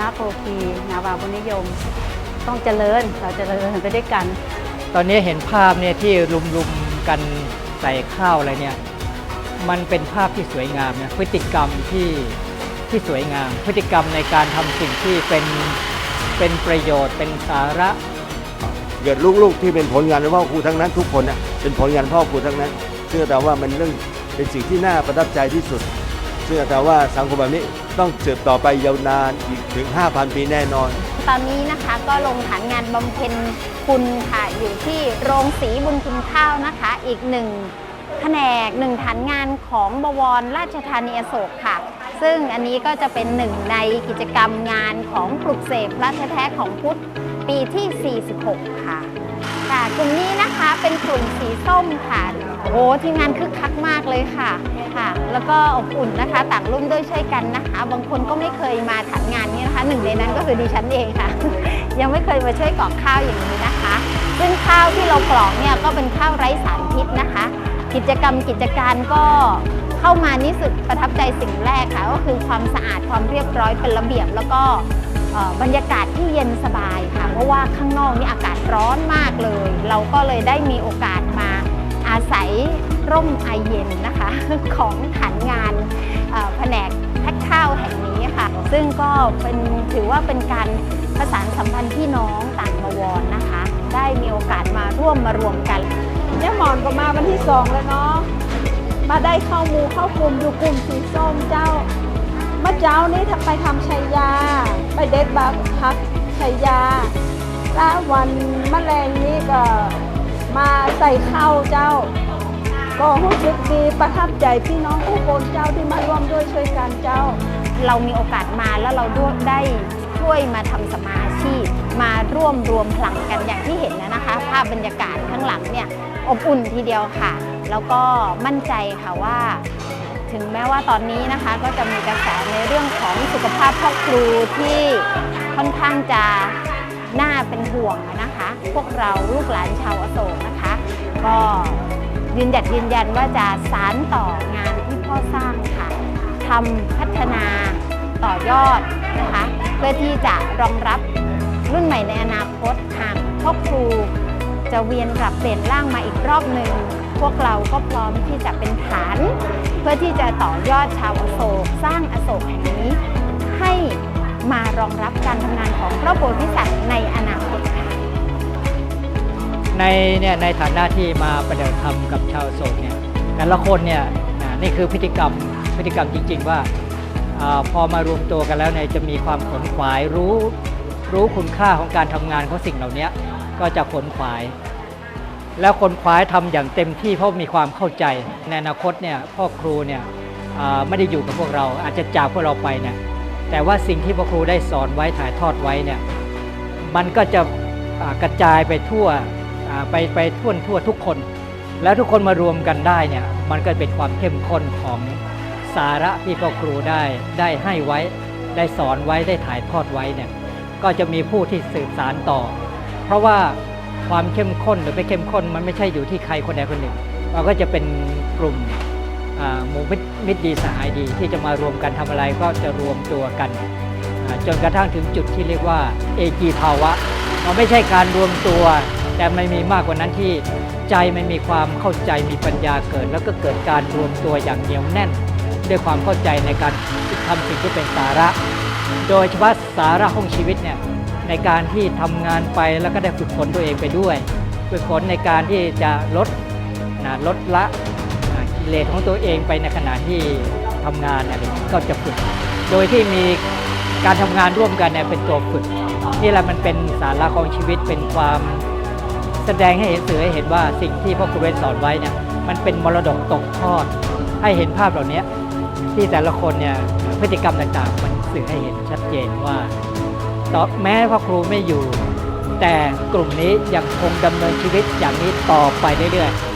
ณโภคี นาวาบุญนิยม ต้องเจริญเราเจริญไปด้วยกัน ตอนนี้เห็นภาพเนี่ยที่ลุมๆกันใส่ข้าวอะไรเนี่ยมันเป็นภาพที่สวยงามนะพฤติกรรมที่ที่สวยงาม พฤติกรรมในการทำสิ่งที่เป็นเป็นประโยชน์เป็นสาระ เกิดลูกๆที่เป็นผลงานของพ่อครูทั้งนั้นทุกคนนะเป็นผลงานพ่อครูทั้งนั้น เชื่อแต่ว่ามันเรื่องเป็นสิ่งที่น่าประทับใจที่สุด เชื่อแต่ว่าสังคมแบบนี้ต้องสืบต่อไปยาวนานอีกถึง 5,000 ปีแน่นอน ตอนนี้นะคะก็ลงฐานงานบำเพ็ญคุณค่ะอยู่ที่โรงสีบุญคุณข้าวนะคะ อีกหนึ่งแผนกหนึ่งฐานงานของบวรราชธานีอโศกค่ะ ซึ่งอันนี้ก็จะเป็นหนึ่งในกิจกรรมงานของปลุกเสกพระแท้ๆของพุทธปีที่ 46 ค่ะค่ะกลุ่มนี้นะคะเป็นกลุ่มสีส้มค่ะโอ้ทีมงานคึกคักมากเลยค่ะ ค่ะ แล้วก็อบอุ่นนะคะต่างร่วมด้วยช่วยกันนะคะ บางคนก็ไม่เคยมาถัดงานนี้นะคะหนึ่งในนั้นก็คือดิฉันเองค่ะ ยังไม่เคยมาช่วยกรอกข้าวอย่างนี้นะคะ ซึ่งข้าวที่เรากรอกเนี่ยก็เป็นข้าวไร้สารพิษนะคะ กิจกรรมกิจการก็เข้ามานี่สุดประทับใจสิ่งแรกค่ะ ก็คือความสะอาดความเรียบร้อยเป็นระเบียบ แล้วก็บรรยากาศที่เย็นสบายค่ะ เพราะว่าข้างนอกนี่อากาศร้อนมากเลย เราก็เลยได้มีโอกาสมาอาศัย ร่มไอเย็นนะคะ ของฐานงานแผนกแพ็คข้าวแห่งนี้ค่ะ ซึ่งก็เป็นถือว่าเป็นการประสานสัมพันธ์พี่น้องต่างมวรนะคะ ได้มีโอกาสมาร่วมมารวมกันเนี่ยหมอนก็มาวันที่สองแล้วเนาะมาได้เข้ามูเข้ากลุ่มอยู่กลุ่มสีส้มเจ้าเมื่อเจ้านี่ทำไปทำชัยยา ไปเด็ดบักพักชัยยาแล้ววันมะแรงนี้ก็มาใส่ข้าวเจ้า ก็รู้สึกดีประทับใจพี่น้องผู้คนเจ้าที่มาร่วมด้วยช่วยกันเจ้า เรามีโอกาสมาแล้วเราด้วยได้ช่วยมาทำสมาชีพมาร่วมรวมพลังกันอย่างที่เห็นนะนะคะ ภาพบรรยากาศข้างหลังเนี่ยอบอุ่นทีเดียวค่ะ แล้วก็มั่นใจค่ะว่า ถึงแม้ว่าตอนนี้นะคะ ก็จะมีกระแสในเรื่องของสุขภาพพ่อครูที่ค่อนข้างจะน่าเป็นห่วงนะคะ พวกเราลูกหลานชาวอโศกนะคะ ก็ ยืนหยัดยืนยันว่าจะสารต่องานที่พ่อสร้างค่ะทำพัฒนาต่อยอดนะคะ เพื่อที่จะรองรับรุ่นใหม่ในอนาคตหากพ่อครูจะเวียนกลับเปลี่ยนร่างมาอีกรอบหนึ่งพวกเราก็พร้อมที่จะเป็นฐาน เพื่อที่จะต่อยอดชาวอโศก สร้างอโศกแห่งนี้ ให้มารองรับการทำงานของพระโพธิสัตว์ในอนาคตค่ะ ในเนี่ยในฐานะที่มาประเดิมธรรมกับชาวโศกเนี่ยแต่ละคนเนี่ยนี่คือพฤติกรรมพฤติกรรมจริง ๆ ว่าอพอมารวมตัวกันแล้วเนี่ยจะมีความขนขวายรู้รู้คุณค่าของการทำงานของสิ่งเหล่านี้ก็จะขนขวาย แล้วคนขวายทำอย่างเต็มที่เพราะมีความเข้าใจในอนาคตเนี่ยพ่อครูเนี่ยไม่ได้อยู่กับพวกเราอาจจะจากพวกเราไปเนี่ยแต่ว่าสิ่งที่พ่อครูได้สอนไว้ถ่ายทอดไว้เนี่ยมันก็จะกระจายไปทั่ว ไปไปทั่วทั่วทุกคน แล้วทุกคนมารวมกันได้เนี่ยมันก็เป็นความเข้มข้นของสาระที่พ่อครูได้ได้ให้ไว้ได้สอนไว้ได้ถ่ายทอดไว้เนี่ยก็จะมีผู้ที่สืบสารต่อ เพราะว่าความเข้มข้นหรือไม่เข้มข้นมันไม่ใช่อยู่ที่ใครคนใดคนหนึ่งมันก็จะเป็นกลุ่มหมู่มิตรดีสหายดี ที่จะมารวมกันทำอะไรก็จะรวมตัวกันจนกระทั่งถึงจุดที่เรียกว่าเอกีภาวะ มันไม่ใช่การรวมตัว แต่ไมันมีมากกว่านั้นที่ใจมันมีความเข้าใจมีปัญญาเกิด แล้วก็เกิดการรวมตัวอย่างเหนียวแน่น ด้วยความเข้าใจในการทำสิ่งที่เป็นสาระ โดยเฉพาะสาระของชีวิตเนี่ยในการที่ทำงานไปแล้วก็ได้ฝึกฝนตัวเองไปด้วย ฝึกฝนในการที่จะลดนะลดละอิเลสของตัวเองไปในขณะที่ทำงานอะไรก็จะฝึก โดยที่มีการทำงานร่วมกันเนี่ยเป็นตัวฝึกนี่แหละมันเป็นสาระของชีวิตเป็นความ แสดงให้เห็นสื่อให้เห็นว่าสิ่งที่พ่อครูเวสสอนไว้เนี่ยมันเป็นมรดกตกทอด ให้เห็นภาพเหล่านี้ที่แต่ละคนเนี่ยพฤติกรรมต่างๆ มันสื่อให้เห็นชัดเจนว่าต่อแม้พ่อครูไม่อยู่ แต่กลุ่มนี้ยังคงดำเนินชีวิตอย่างนี้ต่อไปเรื่อยๆ